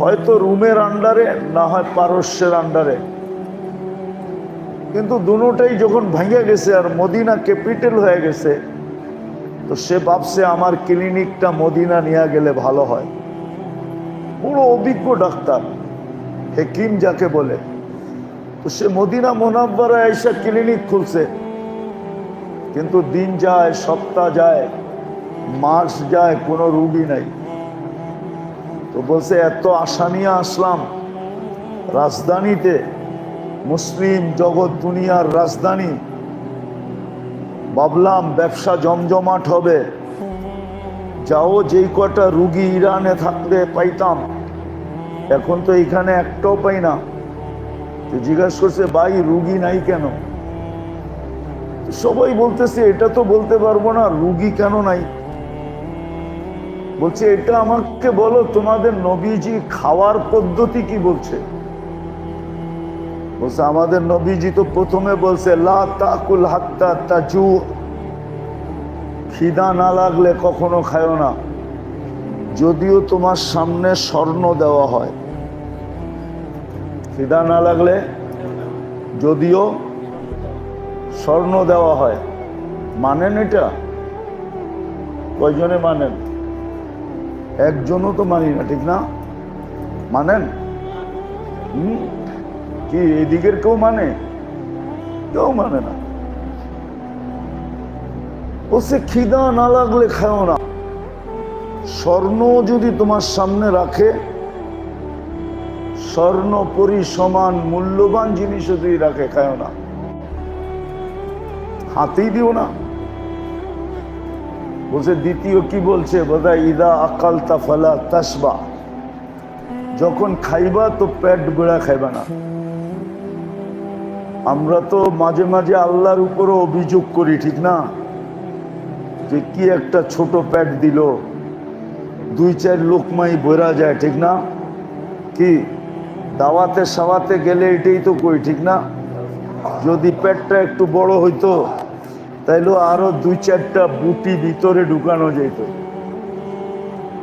হয়তো রুমের আন্ডারে না হয় পারস্যের আন্ডারে কিন্তু দুটাই যখন ভেঙে গেছে আর মদিনা ক্যাপিটাল হয়ে গেছে, তো সে ভাবছে আমার ক্লিনিকটা মদিনা নিয়ে গেলে ভালো হয়। বড় অভিজ্ঞ ডাক্তার, হেকিম যাকে বলে। তো সে মদিনা মোনাব্বারা এসে ক্লিনিক খুলছে। কিন্তু দিন যায়, সপ্তাহ যায়, মাস যায়, কোনো রুগী নাই। তো বলছে, এত আশা নিয়ে আসলাম। রাজধানীতে মুসলিম জগৎ দুনিয়ার রাজধানী। ভাবলাম ব্যবসা জমজমাট হবে। যাও, যেই কটা রুগী ইরানে থাকলে পাইতাম। এখন তো এখানে একটাও পাই না। তো জিজ্ঞাসা করছে, ভাই, রুগী নাই কেন? সবাই বলতেছে, এটা তো বলতে পারব না, রুগী কেন নাই? বলছে, এটা আমাকে বলো, তোমাদের নবীজি খাওয়ার পদ্ধতি কি বলছে? বলছে, আমাদের নবীজি তো প্রথমে বলছে, লা তাকুল হাত্তা তাজু। খিদা না লাগলে কখনো খায়ও না। যদিও তোমার সামনে স্বর্ণ দেওয়া হয়। খিদা না লাগলে যদিও স্বর্ণ দেওয়া হয়। মানেন এটা? কয়জনে মানেন? একজনও তো মানি না, ঠিক না? মানেন? কি, এদিকের কেউ মানে? কেউ মানে না। ও সে খিদা না লাগলে খাও না। স্বর্ণ যদি তোমার সামনে রাখে, স্বর্ণ পরি সমান মূল্যবান জিনিস যদি রাখে, খায় না। হাতেই দিও না। বলছে, দ্বিতীয় কি বলছে? বোধহয় ইদা আকাল তাফালা তাসবা যখন খাইবা তো পেট বেড়া খাইবা না। আমরা তো মাঝে মাঝে আল্লাহর উপরও অভিযোগ করি, ঠিক না? যে কি একটা ছোট প্যাট দিল, দুই চার লোকমাই বেরা যায়, ঠিক না? কি, দাওয়াতে সাওয়াতে গেলে এটাই তো কই, ঠিক না? যদি পেটটা একটু বড় হইতো তাইলে আরও দুই চারটা বুটি ভিতরে ঢুকানো যেত।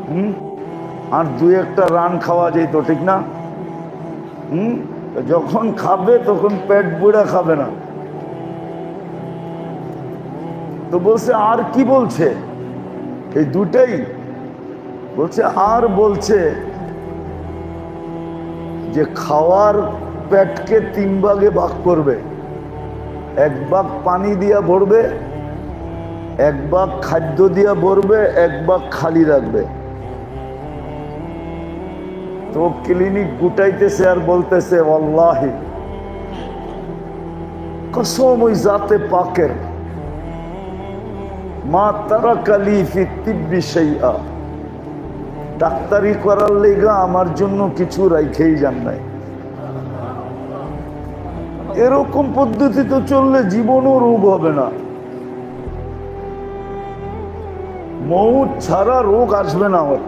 হুম? আর দুই একটা রান খাওয়া যেত, ঠিক না? হুম? যখন খাবে তখন পেট বুড়া খাবে না। তো বলছে, আর কি বলছে? এই দুটাই বলছে, আর বলছে যে খাওয়ার পেটকে তিন ভাগে ভাগ করবে। এক ভাগ পানি দিয়া ভরবে, এক ভাগ খাদ্য দিয়া ভরবে, এক ভাগ খালি রাখবে। তো ক্লিনিক গুটাইতেছে আর বলতেছে অল্লাহি কসম ওই জাতে পাকের, মা তারা কালি ফিতিব্বি সেইয়া ডাক্তারি করার লেগা আমার জন্য কিছু রাইখেই যান নাই। এরকম পদ্ধতি তো চললে জীবনও রোগ হবে না। মৌত ছাড়া রোগ আসবে না আমার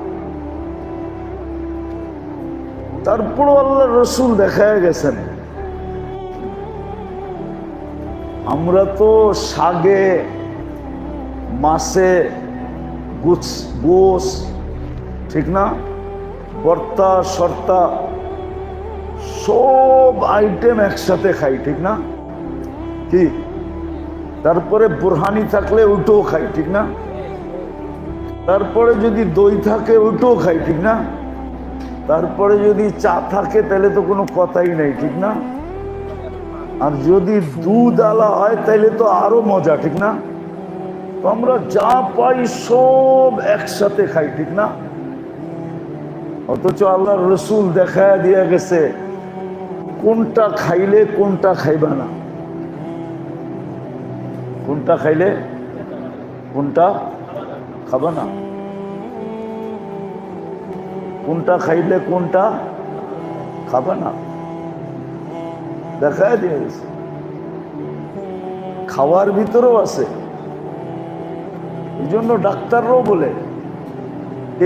তারপরও আল্লাহ রসুল দেখায় গেছেন। আমরা তো শাগে মাসে গোস, ঠিক না? বর্তা সর্তা সব আইটেম একসাথে খাই, ঠিক না? কি? তারপরে বুরহানি থাকলে ওইটাও খাই, ঠিক না? তারপরে যদি দই থাকে ওইটাও খাই, ঠিক না? তারপরে যদি চা থাকে, তাহলে তো কোনো কথাই নেই, ঠিক না? আর যদি দুধ আলা হয়, তাহলে তো আরও মজা, ঠিক না? তো আমরা যা পাই সব একসাথে খাই, ঠিক না? অথচ আল্লাহ রসুল দেখা দিয়ে গেছে কোনটা খাইলে, কোনটা খাইবা না? কোনটা খাইলে, কোনটা খাবা না? কোনটা খাইলে, কোনটা খাবা না? দেখায় দিয়ে গেছে। খাওয়ার ভিতরেও আছে। এই জন্য ডাক্তাররাও বলে,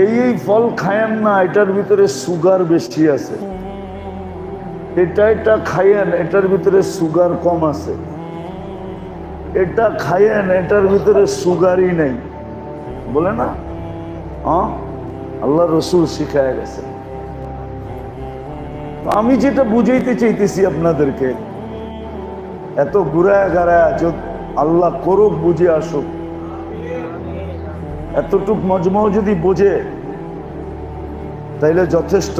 এই ফল খায়েন না, এটার ভিতরে সুগার বেশি আছে। এটা এটা খাইয়েন, এটার ভিতরে সুগার কম আছে। এটা খাইয়েন, এটার ভিতরে সুগারই নেই। বলে না? আল্লাহ রসুল শিখায় গেছে। আমি যেটা বুঝাইতে চাইতেছি আপনাদেরকে, এত ঘুরায় গাড়ায় আল্লাহ করুক, বুঝে আসুক। এতটুক মজমাও যদি বোঝে, তাইলে যথেষ্ট।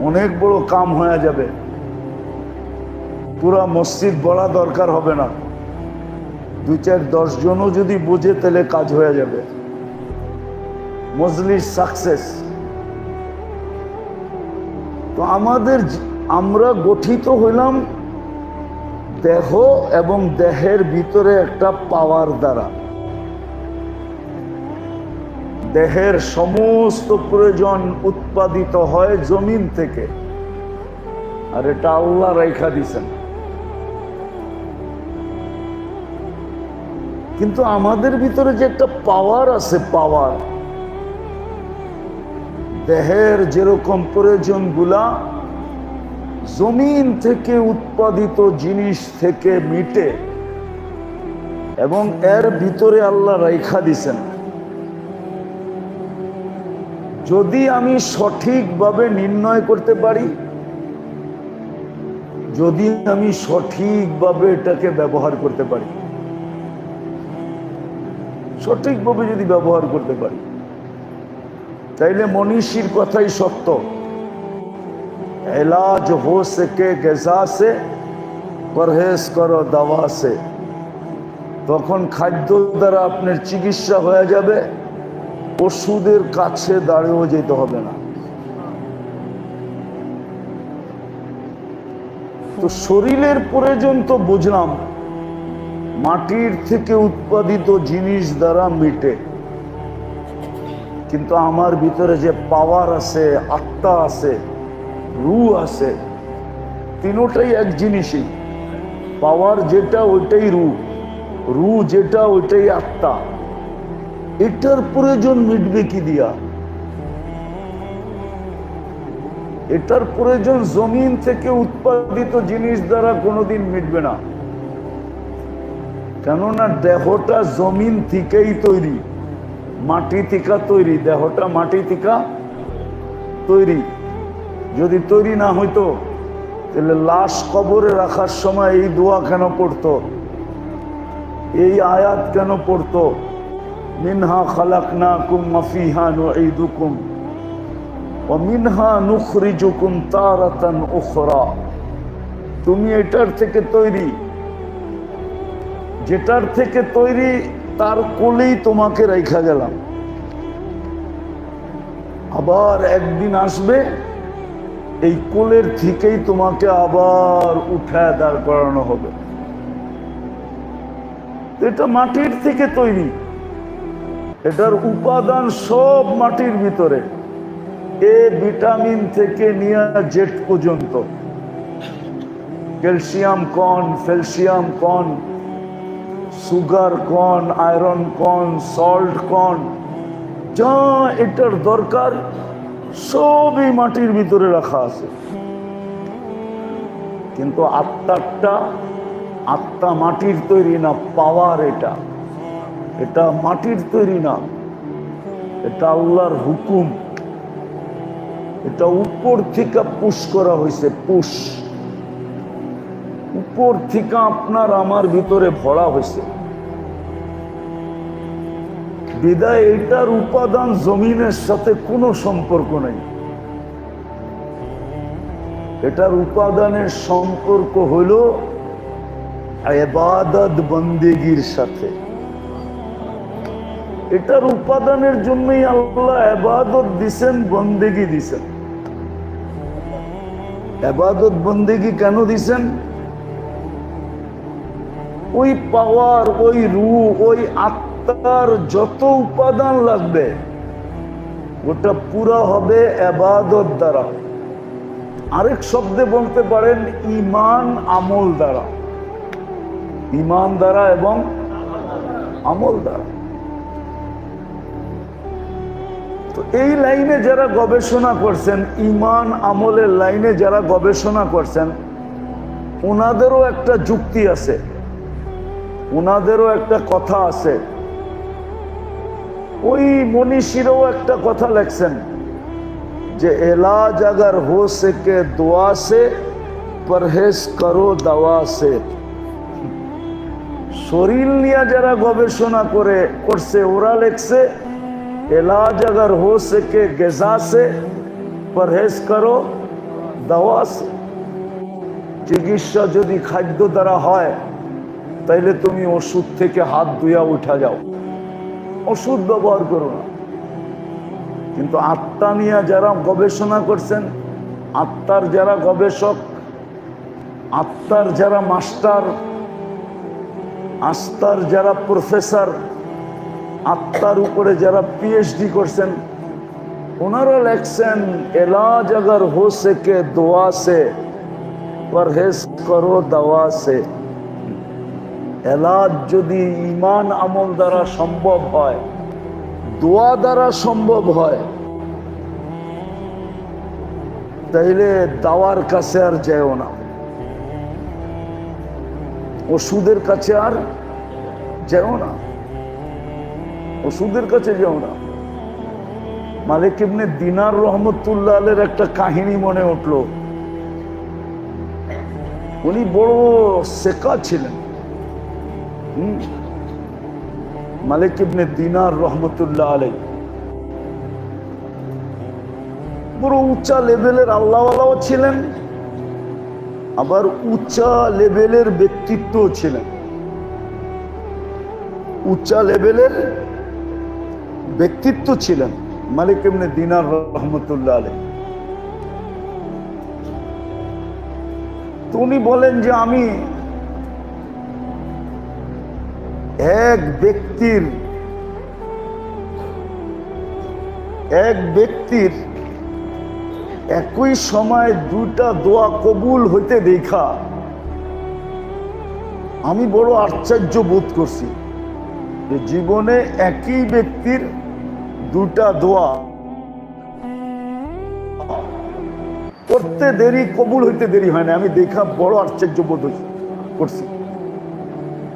অনেক বড় কাম হয়ে যাবে। পুরা মসজিদ বড়া দরকার হবে না। দুই চার দশ জনও যদি বোঝে তাহলে কাজ হয়ে যাবে। মজলিস সাকসেস তো আমাদের আমরা গঠিত হইলাম দেহ এবং দেহের ভিতরে একটা পাওয়ার দ্বারা। দেহের সমস্ত প্রয়োজন উৎপাদিত হয় জমিন থেকে। আর এটা আল্লাহ রেখা দিছেন। কিন্তু আমাদের ভিতরে যে একটা পাওয়ার আছে পাওয়ার দেহের যেরকম প্রয়োজনগুলা জমিন থেকে উৎপাদিত জিনিস থেকে মিটে। এবং এর ভিতরে আল্লাহ রেখা দিছেন। যদি আমি সঠিকভাবে নির্ণয় করতে পারি, যদি আমি সঠিকভাবে এটাকে ব্যবহার করতে পারি, সঠিকভাবে যদি ব্যবহার করতে পারি, তাইলে মনীষীর কথাই সত্য। এলাজ হো সকে গেজা সে, পরহেজ করো দাওয়া সে। তখন খাদ্য দ্বারা আপনার চিকিৎসা হয়ে যাবে। ওষুধের কাছে দাঁড়িয়েও যেতে হবে না। তো শরীরের প্রয়োজন তো বুঝলাম, মাটির থেকে উৎপাদিত জিনিস দ্বারা মিটে। কিন্তু আমার ভিতরে যে পাওয়ার আছে, আত্মা আছে রু আছে, তিনোটাই এক জিনিসই। পাওয়ার যেটা ওইটাই রু রু যেটা ওইটাই আত্মা। এটার প্রয়োজন মিটবে কি দিয়া? এটার প্রয়োজন জমিন থেকে উৎপাদিত জিনিস দ্বারা কোনোদিন মিটবে না। কেননা দেহটা জমিন থেকেই তৈরি, মাটি থেকে তৈরি, দেহটা মাটি থেকে তৈরি। যদি তৈরি না হইতো, তাহলে লাশ কবরে রাখার সময় এই দোয়া কেন পড়তো? এই আয়াত কেন পড়তো? কুম মাফিহা নুঈদুকুম ও মিনহা নুখরিজুকুম তারাতান উখরা। তুমি এটার থেকে তৈরি। যেটার থেকে তৈরি, তার কোলেই তোমাকে রেখা গেলাম। আবার একদিন আসবে, এই কোলের থেকেই তোমাকে আবার উঠায় দাঁড় করানো হবে। এটা মাটির থেকে তৈরি। এটার উপাদান সব মাটির ভিতরে। এ ভিটামিন থেকে নিয়ে জেট পর্যন্ত। ক্যালসিয়াম কন ফ্যালসিয়াম কন সুগার কন আয়রন কন সল্ট কন যা এটার দরকার, সবই মাটির ভিতরে রাখা আছে। কিন্তু আত্মারটা, আত্মা মাটির তৈরি না, পাওয়ার এটা। এটা মাটির তৈরি না। এটা আল্লাহর হুকুম। এটা উপর থেকে পুশ করা হয়েছে, পুশ। উপর থেকে আপনার আমার ভিতরে ভরা হয়েছে। বিদায়, এটার উপাদান জমিনের সাথে কোনো সম্পর্ক নেই। এটার উপাদানের সম্পর্ক হইল এবাদত বন্দেগীর সাথে। এটার উপাদানের জন্যই আল্লাহ এবাদত দিছেন, বন্দেগি দিছেন। এবাদত বন্দেগি কেন দিছেন? ওই পাওয়ার, ওই রু ওই আত্মার যত উপাদান লাগবে, ওটা পুরা হবে এবাদত দ্বারা। আরেক শব্দে বলতে পারেন ইমান আমল দ্বারা। ইমান দ্বারা এবং আমল দ্বারা। তো এই লাইনে যারা গবেষণা করছেন, ইমান আমলের লাইনে যারা গবেষণা করছেন, ওনাদেরও একটা যুক্তি আছে, ওনাদেরও একটা কথা আছে। ওই মনীষীরও একটা কথা লেখছেন যে এলাজ আগার হো সে দোয়া সে, পরহেজ করো দাওয়া সে। শরীর নিয়ে যারা গবেষণা করে, করছে, ওরা লেখছে এলাজ अगर हो सके गेजा से परहेज करो दवा से চিকিৎসা যদি খাদ্য দ্বারা হয় তাইলে তুমি ওষুধ থেকে হাত ধুয়া উঠা যাও ওষুধ ব্যবহার করো না কিন্তু আত্মা নিয়ে যারা গবেষণা করছেন আত্মার যারা গবেষক আত্মার যারা মাস্টার আস্তার যারা প্রফেসর আত্মার উপরে যারা পিএইচডি করছেন, ওনারা লেখছেন, এলাজ আগর হোসে কে দোয়া সে, পরহেজ করো দাওয়া সে। এলাজ যদি ইমান আমল দ্বারা সম্ভব হয়, দোয়া দ্বারা সম্ভব হয়, তাইলে দাওয়ার কাছে আর যেও না। ওষুধের কাছে আর যেও না। ওষুধের কাছে যাও না। মালিক ইবনে দিনার রহমতুল্লাহ আলের একটা কাহিনী মনে উঠল। উনি বড় শেখা ছিলেন। মালিক ইবনে দিনার রহমতুল্লাহ আলাই বড় উঁচা লেভেলের আল্লাহওয়ালাও ছিলেন, আবার উঁচা লেভেলের ব্যক্তিত্ব ছিলেন। উঁচা লেভেলের ব্যক্তিত্ব ছিলেন মালিক ইবনে দিনার রহমতুল্লাহ আলাই তো উনি বলেন যে আমি এক ব্যক্তির এক ব্যক্তির একই সময় দুইটা দোয়া কবুল হইতে দেখা। আমি বড় আশ্চর্য বোধ করছি যে জীবনে একই ব্যক্তির দুটা দোয়া। করতে দেরি, কবুল হইতে দেরি হয় না। আমি দেখা বড় আশ্চর্য বোধ করছি।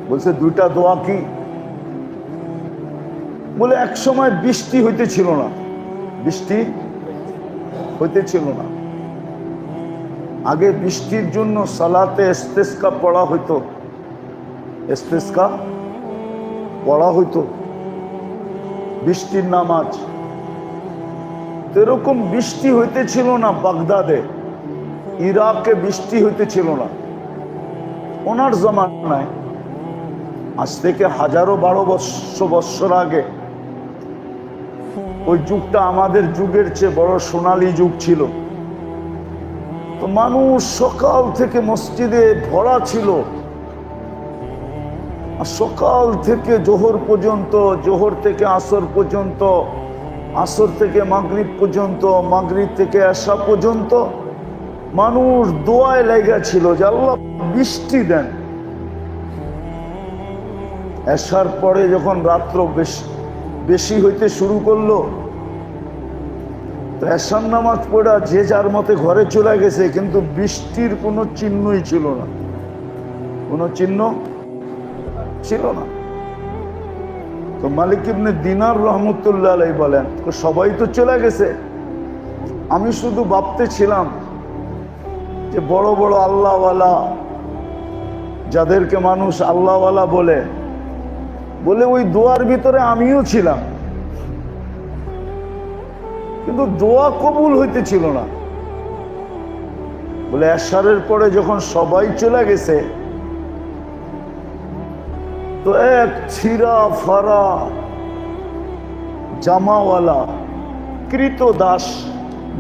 বলছে দুইটা দোয়া কি? বলে, এক সময় বৃষ্টি হইতে ছিল না। বৃষ্টি হইতে ছিল না। আগে বৃষ্টির জন্য সালাতে এস্তেস্কা পড়া হইতো। এস্তেস্কা পড়া হইতো। বৃষ্টির নামাজ। এরকম বৃষ্টি হইতেছিল না বাগদাদে। ইরাকে বৃষ্টি হইতেছিল না। ওনার জমানায় আজ থেকে হাজারো বারো বৎস বৎসর আগে ওই যুগটা আমাদের যুগের চেয়ে বড় সোনালী যুগ ছিল। তো মানুষ সকাল থেকে মসজিদে ভরা ছিল। আর সকাল থেকে জোহর পর্যন্ত, জোহর থেকে আসর পর্যন্ত, আসর থেকে মাগরিব পর্যন্ত, মাগরিব থেকে আসা পর্যন্ত মানুষ দোয়ায় লেগে ছিল যে আল্লাহ বৃষ্টি দেন। আসার পরে যখন রাত্র বেশি বেশি হইতে শুরু করল, তো এসার নামাজ পড়া যে যার মতে ঘরে চলে গেছে, কিন্তু বৃষ্টির কোনো চিহ্নই ছিল না। কোনো চিহ্ন ছিল না। তো মালিক ইবনে দিনার রহমতুল্লাহ আলাই বলেন সবাই তো চলে গেছে। আমি শুধু ভাবতে ছিলাম যে বড় বড় আল্লাহওয়ালা, যাদেরকে মানুষ আল্লাহওয়ালা বলে বলে ওই দোয়ার ভিতরে আমিও ছিলাম। কিন্তু দোয়া কবুল হইতেছিল না। বলে এশারের পরে যখন সবাই চলে গেছে তো এক ছিরা ফারা জামাওয়ালা কৃত দাস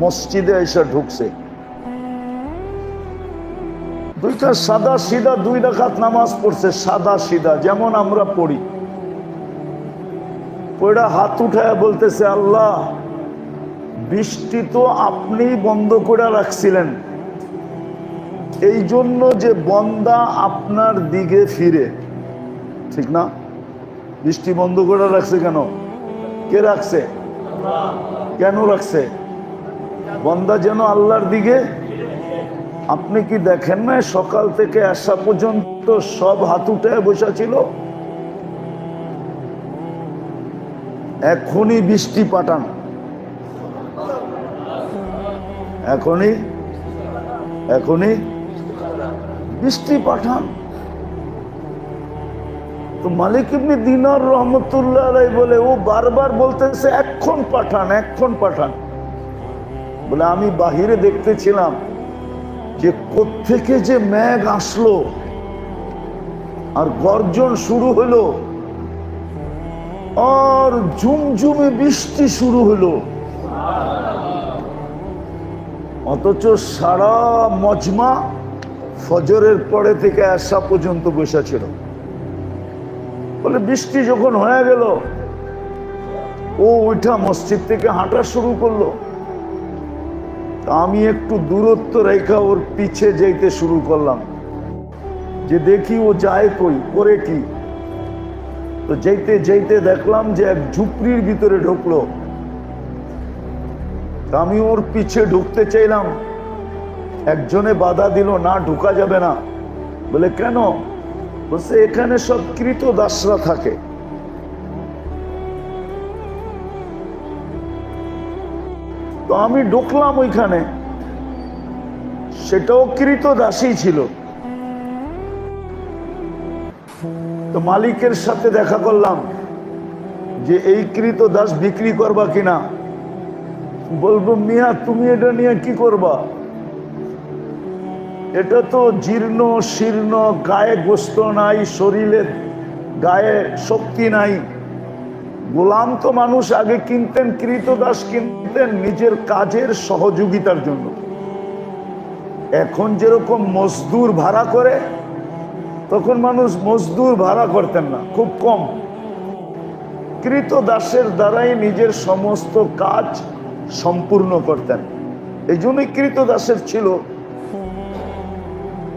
মসজিদে এসে ঢুকছে। দুইটা সাদা সিদা দুই রাখাত নামাজ পড়ছে, সাদা সিদা যেমন আমরা পড়ি। ওইটা হাত উঠায় বলতেছে, আল্লাহ, বৃষ্টি তো আপনি বন্ধ করে রাখছিলেন। এই জন্য যে বন্দা আপনার দিকে ফিরে। ঠিক না? বৃষ্টি বন্ধ করে রাখছে কেন? কে রাখছে? কেন রাখছে? বন্দা যেন আল্লাহর দিকে আপনি কি দেখেন না সকাল থেকে আসা পর্যন্ত সব হাত উঠে বসা ছিল? এখনই বৃষ্টি পাঠান। এখনই এখনই বৃষ্টি পাঠান। তো মালিক ইবনে দিনার রহমতুল্লাহ বলে, ও বারবার বলতেছে এক্ষণ পাঠান এক্ষণ পাঠান। বলে, আমি বাহিরে দেখতেছিলাম যে কোত্থেকে যে মেঘ আসলো আর গর্জন শুরু হলো আর ঝুমঝুমে বৃষ্টি শুরু হলো। অথচ সারা মজমা ফজরের পরে থেকে আসা পর্যন্ত বসা ছিল বলে বৃষ্টি যখন হয়ে গেল, ও ওইটা মসজিদ থেকে হাঁটা শুরু করল। আমি একটু দূরত্ব রেখা ওর পিছে যেতে শুরু করলাম। যে দেখি ও যায় কই, করে কি? তো যেতে যেতে দেখলাম যে এক ঝুপড়ির ভিতরে ঢুকলো। আমি ওর পিছে ঢুকতে চাইলাম। একজনে বাধা দিল, না, ঢুকা যাবে না। বলে, কেন? বলছে, এখানে সব কৃত দাসরা থাকে। তো আমি ঢুকলাম ওইখানে। সেটাও কৃত দাসী ছিল। তো মালিকের সাথে দেখা করলাম যে, এই কৃত দাস বিক্রি করবা কিনা? বলব, মিয়া, তুমি এটা নিয়ে কি করবা? এটা তো জীর্ণ, শীর্ণ, গায়ে গোস্ত নাই শরীরে গায়ে শক্তি নাই। গোলাম তো মানুষ আগে কিনতেন, কৃতদাস কিনতেন নিজের কাজের সহযোগিতার জন্য। এখন যেরকম মজদুর ভাড়া করে, তখন মানুষ মজদুর ভাড়া করতেন না, খুব কম। কৃতদাসের দ্বারাই নিজের সমস্ত কাজ সম্পূর্ণ করতেন। এই জন্যই কৃতদাসের ছিল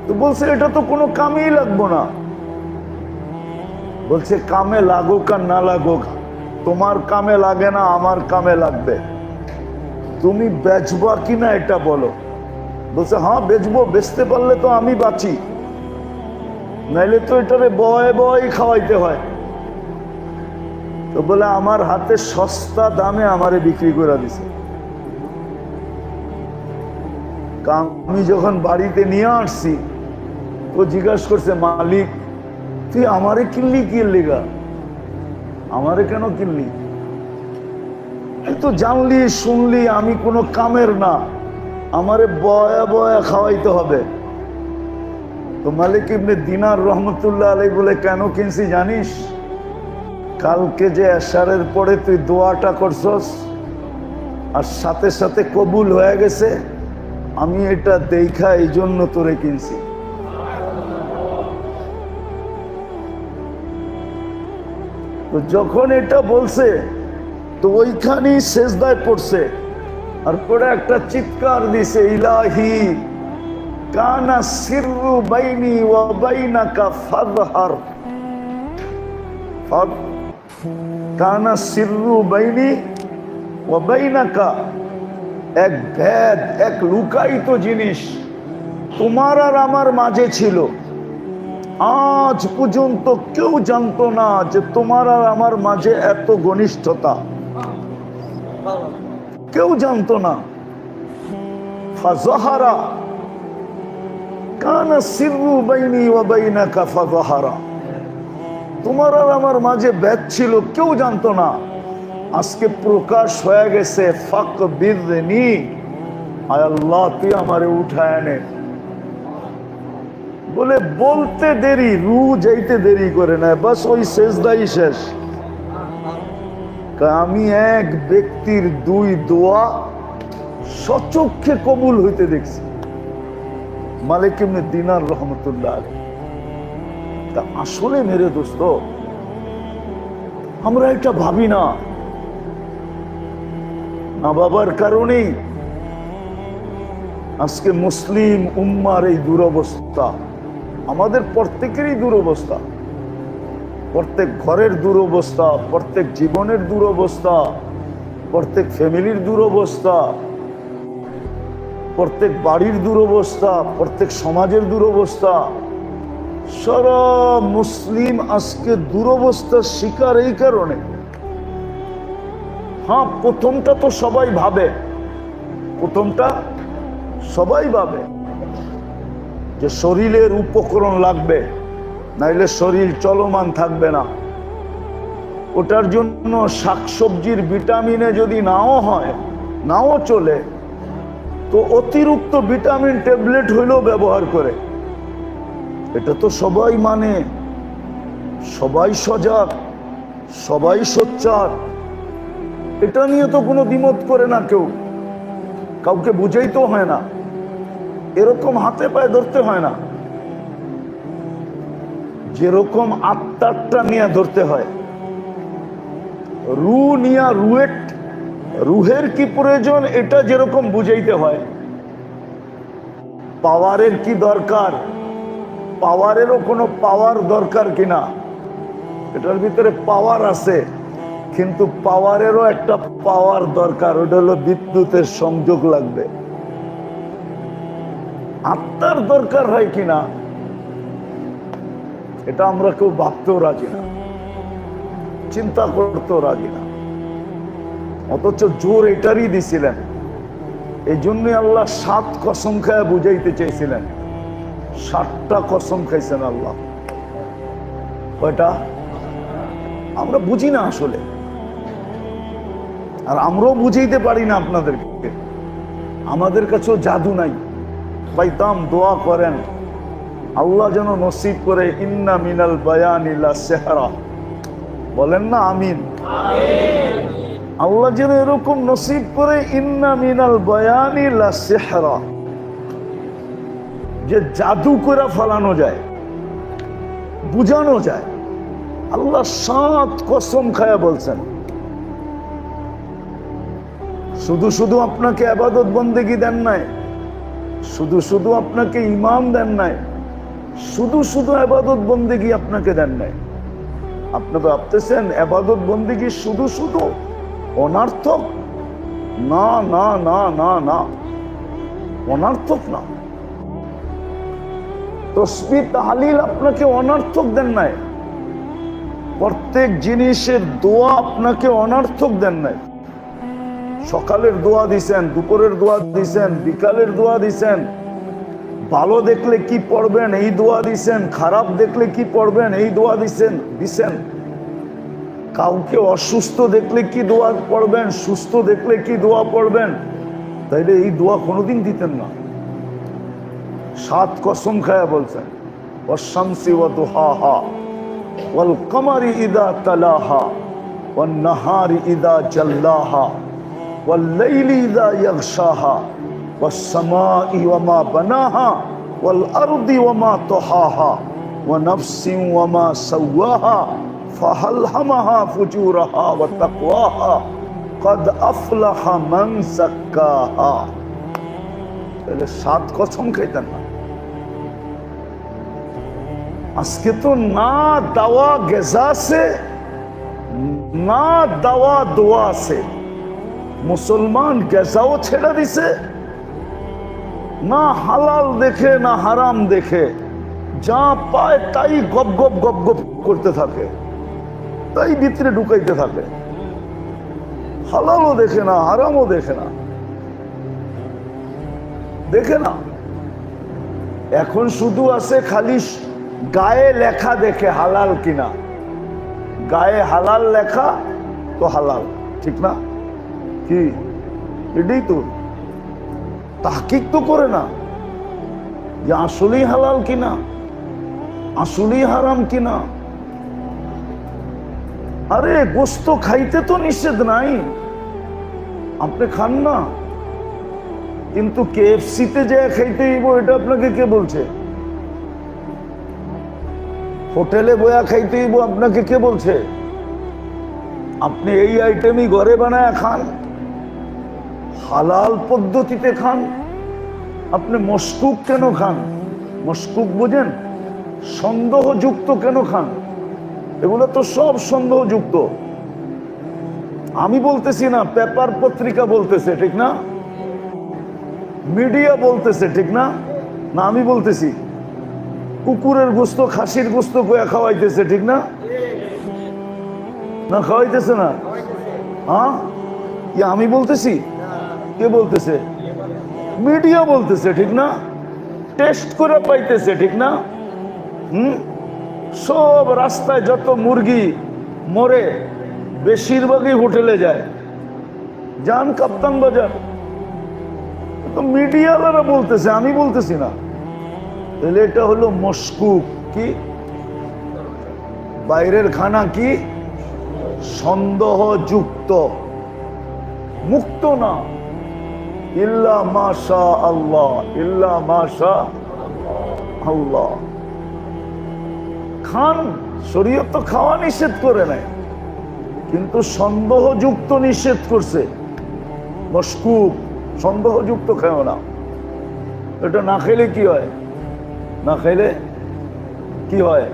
তো বলছে, এটা তো কোনো কামেই লাগবো না। বলছে, কামে লাগুক আর না লাগুক, তোমার কামে লাগে না, আমার কামে লাগবে। তুমি বেচবা কিনা এটা বলো। বলছে হ্যাঁ বেচবো, বেচতে পারলে তো আমি বাঁচি। নাইলে তো এটারে বয় বয় খাওয়াইতে হয়। তো বলে, আমার হাতে সস্তা দামে আমারে বিক্রি করে দিছে। আমি যখন বাড়িতে নিয়ে আসছি ও জিজ্ঞাসা করছে, মালিক, তুই আমারে কিনলি কি লেগা? আমারে কেন কিনলি? তো জানলি, শুনলি, আমি কোনো কামের না। আমারে বয়া বয়া খাওয়াইতে হবে। তো মালিক ইবনে দিনার রহমতুল্লাহ আলাই বলে, কেন কিনছি জানিস? কালকে যে এশারের পরে তুই দোয়াটা করছস, আর সাথে সাথে কবুল হয়ে গেছে, আমি এটা দেখা এই জন্য তোরে কিনছি। তো যখন এটা বলছে, তো ওইখানেই শেষদায় পড়ছে। আর পরে একটা চিৎকার দিছে, ইলাহি, কানা সিররু বাইনি ওয়া বাইনাকা ফাদহার ফাদ, কানা সিররু বাইনি ওয়া বাইনাকা। এক ভেদ, এক লুকায়িত জিনিস তোমার আর আমার মাঝে ছিল। আজ পর্যন্ত কেউ জানতো না যে তোমার আর আমার মাঝে এত ঘনিষ্ঠতা। কেউ জানতো না। ফাজাহারা। সিররু বাইনি ওয়া বাইনাকা ফাজাহারা। তোমার আর আমার মাঝে ব্যাগ ছিল, কেউ জানতো না। আজকে প্রকাশ হয়ে গেছে ফাক বিদনি আয় আল্লাহ, তুই আমারে উঠায় নে। বলে, বলতে দেরি, রু যাইতে দেরি করে না, বাস ওই শেষদাই শেষ। আমি এক ব্যক্তির দুই দোয়া সচক্ষে কবুল হইতে দেখছি। মালিক দিনার রহমতুল্লাহ। তা আসলে মেরে দোস্ত, আমরা এটা ভাবি না। না বাবার কারণেই আজকে মুসলিম উম্মার এই দুরবস্থা। আমাদের প্রত্যেকেরই দুরবস্থা। প্রত্যেক ঘরের দুরবস্থা, প্রত্যেক জীবনের দুরবস্থা, প্রত্যেক ফ্যামিলির দুরবস্থা, প্রত্যেক বাড়ির দুরবস্থা, প্রত্যেক সমাজের দুরবস্থা। সারা মুসলিম আজকে দুরবস্থার শিকার এই কারণে। হ্যাঁ প্রথমটা তো সবাই ভাবে। প্রথমটা সবাই ভাবে। যে শরীরের উপকরণ লাগবে, নাইলে শরীর চলমান থাকবে না। ওটার জন্য শাকসবজির ভিটামিনে যদি নাও হয়, নাও চলে, তো অতিরিক্ত ভিটামিন ট্যাবলেট হইলেও ব্যবহার করে। এটা তো সবাই মানে সবাই সজাগ, সবাই সোচ্চার। এটা নিয়ে তো কোনো দ্বিমত করে না কেউ। কাউকে বুঝেই বুঝাইতে হয় না। এরকম হাতে পায়ে ধরতে হয় না। যেরকম আত্মারটা নিয়ে ধরতে হয়। রু নিয়া রুয়েট, রুহের কি প্রয়োজন এটা যেরকম বুঝাইতে হয়। পাওয়ারের কি দরকার? পাওয়ারেরও কোনো পাওয়ার দরকার কিনা? এটার ভিতরে পাওয়ার আছে, কিন্তু পাওয়ারেরও একটা পাওয়ার দরকার, ওটা হলো বিদ্যুতের সংযোগ লাগবে। আত্মার দরকার হয় কিনা, এটা আমরা কেউ ভাবতেও রাজি না। চিন্তা করতেও রাজি না। অথচ জোর এটারই দিছিলেন। এই জন্য আল্লাহ সাত কসম খায় বুঝাইতে চাইছিলেন। সাতটা কসম খাইছেন আল্লাহ। কয়টা? আমরা বুঝি না আসলে। আর আমরাও বুঝাইতে পারি না আপনাদেরকে। আমাদের কাছেও জাদু নাই। পাইতাম দোয়া করেন। আল্লাহ যেন নসিব করে, ইন্না মিনাল বায়ানিলা সেহারা। বলেন না, আমিন। আল্লাহ যেন এরকম নসিব করে, ইন্না মিনাল বায়ানিলা সেহারা। যে জাদু করে ফলানো যায়, বুঝানো যায়। আল্লাহ সাত কসম খায়া বলছেন, শুধু শুধু আপনাকে আবাদত বন্দেগি দেন নাই শুধু শুধু আপনাকে ইমাম দেন নাই, শুধু শুধু আবাদত বন্দেগি আপনাকে দেন নাই। আপনি ভাবতেছেন আবাদত বন্দেগি শুধু শুধু অনার্থক? না না না না না, অনার্থক না। তসবি তাহালিল আপনাকে অনার্থক দেন নাই। প্রত্যেক জিনিসের দোয়া আপনাকে অনার্থক দেন নাই। সকালের দোয়া দিছেন, দুপুরের দোয়া দিছেন, বিকালের দোয়া দিছেন। ভালো দেখলে কি পড়বেন, এই দোয়া দিছেন, খারাপ দেখলে কি পড়বেন, এই দোয়া দিছেন দিছেন। কাউকে অসুস্থ দেখলে কি দোয়া পড়বেন, সুস্থ দেখলে কি দোয়া পড়বেন? তাইলে এই দোয়া কোনোদিন দিতেন না। সাত কসম খায়া বলছেন অশামসি ও দুহাহা ওয়াল কমারি ইদা তালাহা ওয়ান নাহারি ইদা জাল্লাহা। والليل إذا يغشاها والسماء وما بناها والأرض وما طحاها ونفس وما سواها فهلهمها فجورها وتقواها قد أفلح من زكاها তাহলে সাত কসম খাইতেন না আজকে তো না দাওয়া গেজা আছে না দাওয়া দোয়া আছে মুসলমান গেজাও ছেড়ে দিছে। না হালাল দেখে, না হারাম দেখে। যা পায় তাই গপ গপ গপ গপ করতে থাকে। তাই ভিতরে ঢুকাইতে থাকে। হালালও দেখে না, হারামও দেখে না। দেখে না। এখন শুধু আছে খালি গায়ে লেখা দেখে হালাল কিনা। গায়ে হালাল লেখা তো হালাল, ঠিক না? কি? এটাই তো। তাহকিক তো করে না। যে আসলেই হালাল কিনা, আসলেই হারাম কিনা। আরে, গোস্ত খাইতে তো নিষেধ নাই। আপনি খান না। কিন্তু কেএফসিতে যে খাইতে হইব, এটা আপনাকে কে বলছে? হোটেলে বয়া খাইতে হইব, আপনাকে কে বলছে? আপনি এই আইটেমই ঘরে বানায় খান। হালাল পদ্ধতিতে খান। আপনি মস্কুক কেন খান? মস্কুক বোঝেন? সন্দেহযুক্ত কেন খান? এগুলো তো সব সন্দেহযুক্ত। আমি বলতেছি না, পেপার পত্রিকা বলতেছে, ঠিক না? মিডিয়া বলতেছে, ঠিক না? না, আমি বলতেছি, কুকুরের গোস্ত, খাসির গোস্ত গোয়া খাওয়াইতেছে, ঠিক না? না, খাওয়াইতেছে না। হ্যাঁ? আমি বলতেছি কে বলতেছে? মিডিয়া বলতেছে, ঠিক না? টেস্ট করে পাইতেছে, ঠিক না? হুম? সব রাস্তায় যত মুরগি মরে, বেশিরভাগই হোটেলে যায়। যান কাপ্তান বাজার। তো মিডিয়ালারা বলতেছে, আমি বলতেছি না। তাহলে এটা হলো মস্কুক কি? বাইরের খানা কি? সন্দেহযুক্ত। মুক্ত না। ইল্লা মাশা আল্লাহ, ইল্লা মাশা আল্লাহ। খান, শরীয়ত তো খাওয়া নিষেধ করে নাই কিন্তু সন্দেহযুক্ত নিষেধ করছে। মস্কুব সন্দেহযুক্ত খেও না। এটা না খেলে কি হয়? না খেলে কি হয়?